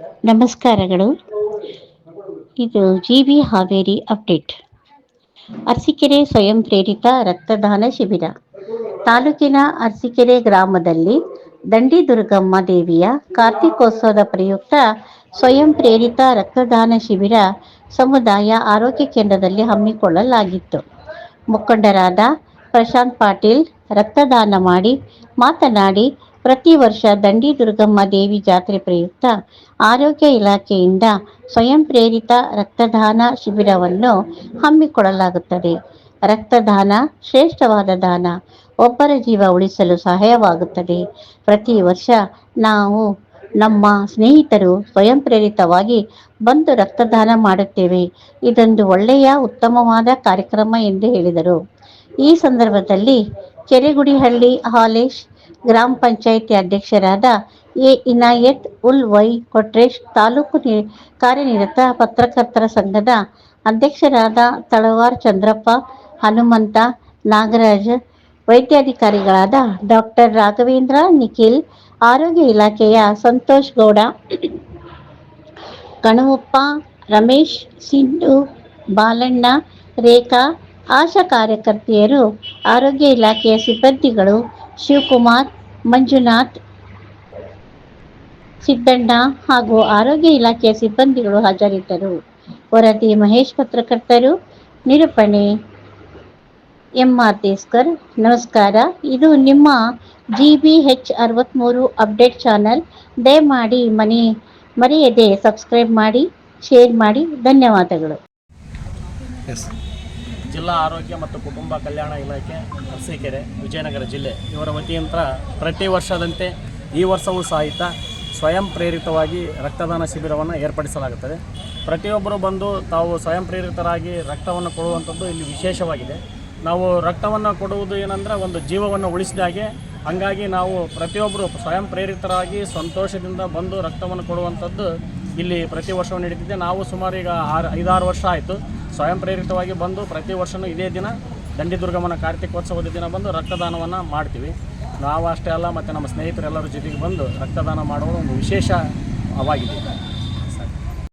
ನಮಸ್ಕಾರಗಳು. ಇದು G B Haveri update. Arasikere ಸ್ವಯಂ ಪ್ರೇರಿತ ರಕ್ತದಾನ ಶಿಬಿರ. ತಾಲೂಕಿನ ಅರಸಿಕೆರೆ ಗ್ರಾಮದಲ್ಲಿ ದಂಡಿ ದುರ್ಗಮ್ಮ ದೇವಿಯ ಕಾರ್ತಿಕೋತ್ಸವದ ಪ್ರಯುಕ್ತ ಸ್ವಯಂ ಪ್ರೇರಿತ ರಕ್ತದಾನ ಶಿಬಿರ ಸಮುದಾಯ ಆರೋಗ್ಯ ಕೇಂದ್ರದಲ್ಲಿ ಹಮ್ಮಿಕೊಳ್ಳಲಾಗಿತ್ತು. ಮುಖಂಡರಾದ ಪ್ರಶಾಂತ್ ಪಾಟೀಲ್ ರಕ್ತದಾನ ಮಾಡಿ ಮಾತನಾಡಿ ಪ್ರತಿ ವರ್ಷ ದಂಡಿ ದುರ್ಗಮ್ಮ ದೇವಿ ಜಾತ್ರೆ ಪ್ರಯುಕ್ತ ಆರೋಗ್ಯ ಇಲಾಖೆಯಿಂದ ಸ್ವಯಂ ಪ್ರೇರಿತ ರಕ್ತದಾನ ಶಿಬಿರವನ್ನು ಹಮ್ಮಿಕೊಳ್ಳಲಾಗುತ್ತದೆ. ರಕ್ತದಾನ, ಶ್ರೇಷ್ಠವಾದ ದಾನ, ಒಬ್ಬರ ಜೀವ ಉಳಿಸಲು ಸಹಾಯವಾಗುತ್ತದೆ. ಪ್ರತಿ ವರ್ಷ ನಾವು ನಮ್ಮ ಸ್ನೇಹಿತರು ಸ್ವಯಂ ಪ್ರೇರಿತವಾಗಿ ಬಂದು ರಕ್ತದಾನ ಮಾಡುತ್ತೇವೆ. ಇದೊಂದು ಒಳ್ಳೆಯ, ಉತ್ತಮವಾದ ಕಾರ್ಯಕ್ರಮ ಎಂದು ಹೇಳಿದರು. ಈ ಸಂದರ್ಭದಲ್ಲಿ ಕೆರೆಗುಡಿಹಳ್ಳಿ ಹಾಲೇಶ್ ಗ್ರಾಮ ಪಂಚಾಯಿತಿ ಅಧ್ಯಕ್ಷರಾದ ಎ ಇನಾಯತ್ ಉಲ್ ವೈ ಕೊಟ್ರೇಶ್, ತಾಲೂಕು ಕಾರ್ಯನಿರತ ಪತ್ರಕರ್ತರ ಸಂಘದ ಅಧ್ಯಕ್ಷರಾದ ತಳವಾರ್ ಚಂದ್ರಪ್ಪ, ಹನುಮಂತ ನಾಗರಾಜ್, ವೈದ್ಯಾಧಿಕಾರಿಗಳಾದ ಡಾಕ್ಟರ್ ರಾಘವೇಂದ್ರ ನಿಖಿಲ್, ಆರೋಗ್ಯ ಇಲಾಖೆಯ ಸಂತೋಷ್ ಗೌಡ, ಕಣವಪ್ಪ, ರಮೇಶ್, ಸಿಂಧು, ಬಾಲಣ್ಣ, ರೇಖಾ, ಆಶಾ ಕಾರ್ಯಕರ್ತೆಯರು, ಆರೋಗ್ಯ ಇಲಾಖೆಯ ಸಿಬ್ಬಂದಿಗಳು ಶಿವಕುಮಾರ್, ಮಂಜುನಾಥ್ ಸಿದ್ದಣ್ಣ ಹಾಗೂ ಆರೋಗ್ಯ ಇಲಾಖೆಯ ಸಿಬ್ಬಂದಿಗಳು ಹಾಜರಿದ್ದರು. ವರದಿ ಮಹೇಶ್ ಪತ್ರಕರ್ತರು, ನಿರೂಪಣೆ ಎಂ ಆರ್ ದೇಸ್ಕರ್. ನಮಸ್ಕಾರ, ಇದು ನಿಮ್ಮ ಜಿ ಬಿ ಹೆಚ್ ಅರವತ್ತ್ಮೂರು ಅಪ್ಡೇಟ್ ಚಾನಲ್. ದಯಮಾಡಿ ಮನೆ ಮರೆಯದೆ ಸಬ್ಸ್ಕ್ರೈಬ್ ಮಾಡಿ, ಶೇರ್ ಮಾಡಿ. ಧನ್ಯವಾದಗಳು. ಜಿಲ್ಲಾ ಆರೋಗ್ಯ ಮತ್ತು ಕುಟುಂಬ ಕಲ್ಯಾಣ ಇಲಾಖೆ ಅರಸೀಕೆರೆ, ವಿಜಯನಗರ ಜಿಲ್ಲೆ ಇವರ ವತಿಯಿಂದ ಪ್ರತಿ ವರ್ಷದಂತೆ ಈ ವರ್ಷವೂ ಸಹಿತ ಸ್ವಯಂ ಪ್ರೇರಿತವಾಗಿ ರಕ್ತದಾನ ಶಿಬಿರವನ್ನು ಏರ್ಪಡಿಸಲಾಗುತ್ತದೆ. ಪ್ರತಿಯೊಬ್ಬರು ಬಂದು ತಾವು ಸ್ವಯಂ ಪ್ರೇರಿತರಾಗಿ ರಕ್ತವನ್ನು ಕೊಡುವಂಥದ್ದು ಇಲ್ಲಿ ವಿಶೇಷವಾಗಿದೆ. ನಾವು ರಕ್ತವನ್ನು ಕೊಡುವುದು ಏನಂದರೆ ಒಂದು ಜೀವವನ್ನು ಉಳಿಸಿದ ಹಾಗೆ, ಹಂಗಾಗಿ ನಾವು ಪ್ರತಿಯೊಬ್ಬರು ಸ್ವಯಂ ಪ್ರೇರಿತರಾಗಿ ಸಂತೋಷದಿಂದ ಬಂದು ರಕ್ತವನ್ನು ಕೊಡುವಂಥದ್ದು ಇಲ್ಲಿ ಪ್ರತಿ ವರ್ಷವೂ ನಡೀತಿದೆ ನಾವು ಸುಮಾರು ಈಗ ಆರು ಐದಾರು ವರ್ಷ ಆಯಿತು. ಸ್ವಯಂ ಪ್ರೇರಿತವಾಗಿ ಬಂದು ಪ್ರತಿ ವರ್ಷವೂ ಇದೇ ದಿನ ದಂಡಿದುರ್ಗಮ್ಮನ ಕಾರ್ತಿಕೋತ್ಸವದ ದಿನ ಬಂದು ರಕ್ತದಾನವನ್ನು ಮಾಡ್ತೀವಿ. ನಾವು ಅಷ್ಟೇ ಅಲ್ಲ, ಮತ್ತು ನಮ್ಮ ಸ್ನೇಹಿತರೆಲ್ಲರ ಜೊತೆಗೆ ಬಂದು ರಕ್ತದಾನ ಮಾಡುವ ಒಂದು ವಿಶೇಷ ಅವಾಗಿದೆ.